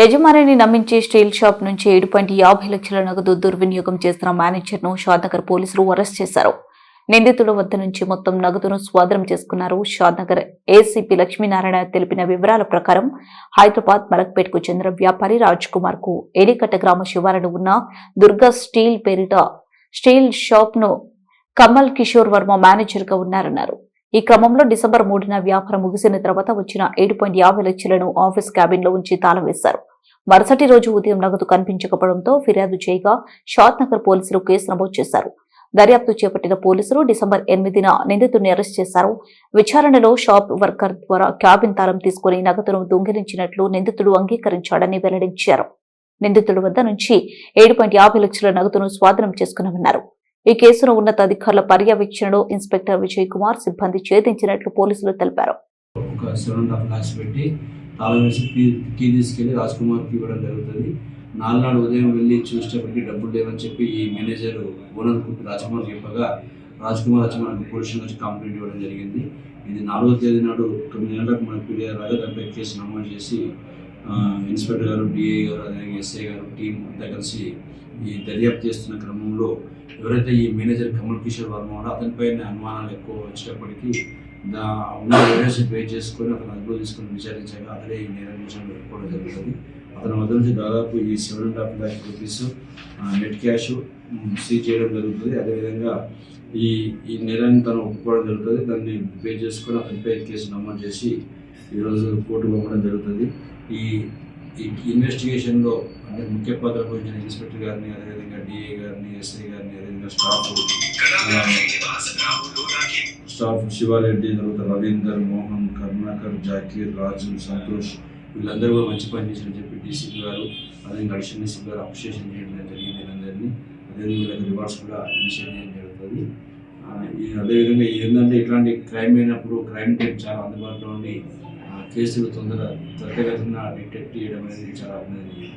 యజమానిని నమ్మించి steel shop నుంచి ఏడు పాయింట్ యాభై లక్షల నగదు దుర్వినియోగం చేస్తున్న మేనేజర్ను షాద్నగర్ పోలీసులు అరెస్ట్ చేశారు. నిందితుల వద్ద నుంచి మొత్తం నగదును స్వాధీనం చేసుకున్నారు షాద్నగర్. ఏసీపీ లక్ష్మీనారాయణ తెలిపిన వివరాల ప్రకారం హైదరాబాద్ మలక్పేట్కు చెందిన వ్యాపారి రాజ్ కుమార్కు ఏలికట్ట గ్రామ శివారులో ఉన్న దుర్గా స్టీల్ పేరిట స్టీల్ షాప్ను కమల్ కిషోర్ వర్మ మేనేజర్గా ఉన్నారన్నారు. ఈ క్రమంలో డిసెంబర్ మూడున వ్యాపారం ముగిసిన తర్వాత వచ్చిన ఏడు పాయింట్ యాభై లక్షలను ఆఫీస్ క్యాబిన్లో ఉంచి తాళం వేశారు. మరుసటి రోజు ఉదయం నగదు కనిపించకపోవడంతో ఫిర్యాదు చేయగా షాద్ నగర్ పోలీసులు కేసు నమోదు చేశారు. దర్యాప్తు చేపట్టిన పోలీసులు డిసెంబర్ ఎనిమిదిన నిందితుడిని అరెస్ట్ చేశారు. విచారణలో షాప్ వర్కర్ ద్వారా క్యాబిన్ తాళం తీసుకుని నగదును దొంగిలించినట్లు నిందితుడు అంగీకరించాడని వెల్లడించారు. నిందితుడి వద్ద నుంచి ఏడు పాయింట్ యాభై లక్షల నగదును స్వాధీనం చేసుకున్నామన్నారు. ఈ కేసును ఉన్నతాధికారుల పర్యవేక్షణలో ఇన్స్పెక్టర్ విజయ్ కుమార్ సిబ్బంది ఛేదించినట్లు పోలీసులు తెలిపారు. తాళం వేసి కీ కీ రాజ్ కుమార్కి ఇవ్వడం జరుగుతుంది. నాలునాడు ఉదయం వెళ్ళి చూసేటప్పటికి డబ్బులు లేవని చెప్పి ఈ మేనేజర్ ఓనర్ రాజ్ కుమార్ చెప్పగా రాజ్ కుమార్ వచ్చి మనకు పొజిషన్ వచ్చి కంప్లైంట్ ఇవ్వడం జరిగింది. ఇది నాలుగో తేదీ నాడు తొమ్మిది గంటలకు మనకు ఫిర్యాదు రాగా దానిపై కేసు నమోదు చేసి ఇన్స్పెక్టర్ గారు డిఏ గారు అదేవిధంగా ఎస్ఐ గారు టీం అంతా కలిసి ఈ దర్యాప్తు చేస్తున్న క్రమంలో ఎవరైతే ఈ మేనేజర్ కమల్ కిషోర్ వర్మ ఉన్నాడో అతనిపైన అనుమానాలు ఎక్కువ వచ్చేటప్పటికి దా ఉన్న ఎవిడెన్స్ పే చేసుకొని అతను అదుపులో తీసుకొని విచారించాక అతనే ఈ నేరం విషయం పెట్టుకోవడం జరుగుతుంది. అతని వద్ద నుంచి దాదాపు ఈ seven and half lakh rupees net cash seize చేయడం జరుగుతుంది. అదేవిధంగా ఈ ఈ నేరాన్ని తను ఒప్పుకోవడం జరుగుతుంది. దాన్ని పే చేసుకొని అతనిపై కేసు నమోదు చేసి ఈరోజు కోర్టు పంపడం జరుగుతుంది. ఈ ఈ ఇన్వెస్టిగేషన్లో అంటే ముఖ్య పాత్ర పోషించిన ఇన్స్పెక్టర్ గారిని అదేవిధంగా డిఏ గారిని ఎస్ఐ గారిని అదేవిధంగా స్టాఫ్ స్టాఫ్ శివారెడ్డి తర్వాత రవీందర్ మోహన్ కరుణాకర్ జాకీర్ రాజు సంతోష్ వీళ్ళందరూ కూడా మంచి పని చేశారని చెప్పి డీసీపీ గారు అదేవిధంగా అడిషనల్ డీసీపీ గారు అప్రిషియేషన్ చేయడం జరిగింది వీళ్ళందరినీ. అదేవిధంగా వీళ్ళకి రివార్డ్స్ కూడా ఇనిషియేట్ చేయడం జరుగుతుంది. అదేవిధంగా ఏంటంటే ఇట్లాంటి క్రైమ్ అయినప్పుడు క్రైమ్ టైం చాలా అందుబాటులో ఉండి కేసులు తొందర త్వరితగతిన డిటెక్ట్ చేయడం అనేది చాలా అభినందనీయం.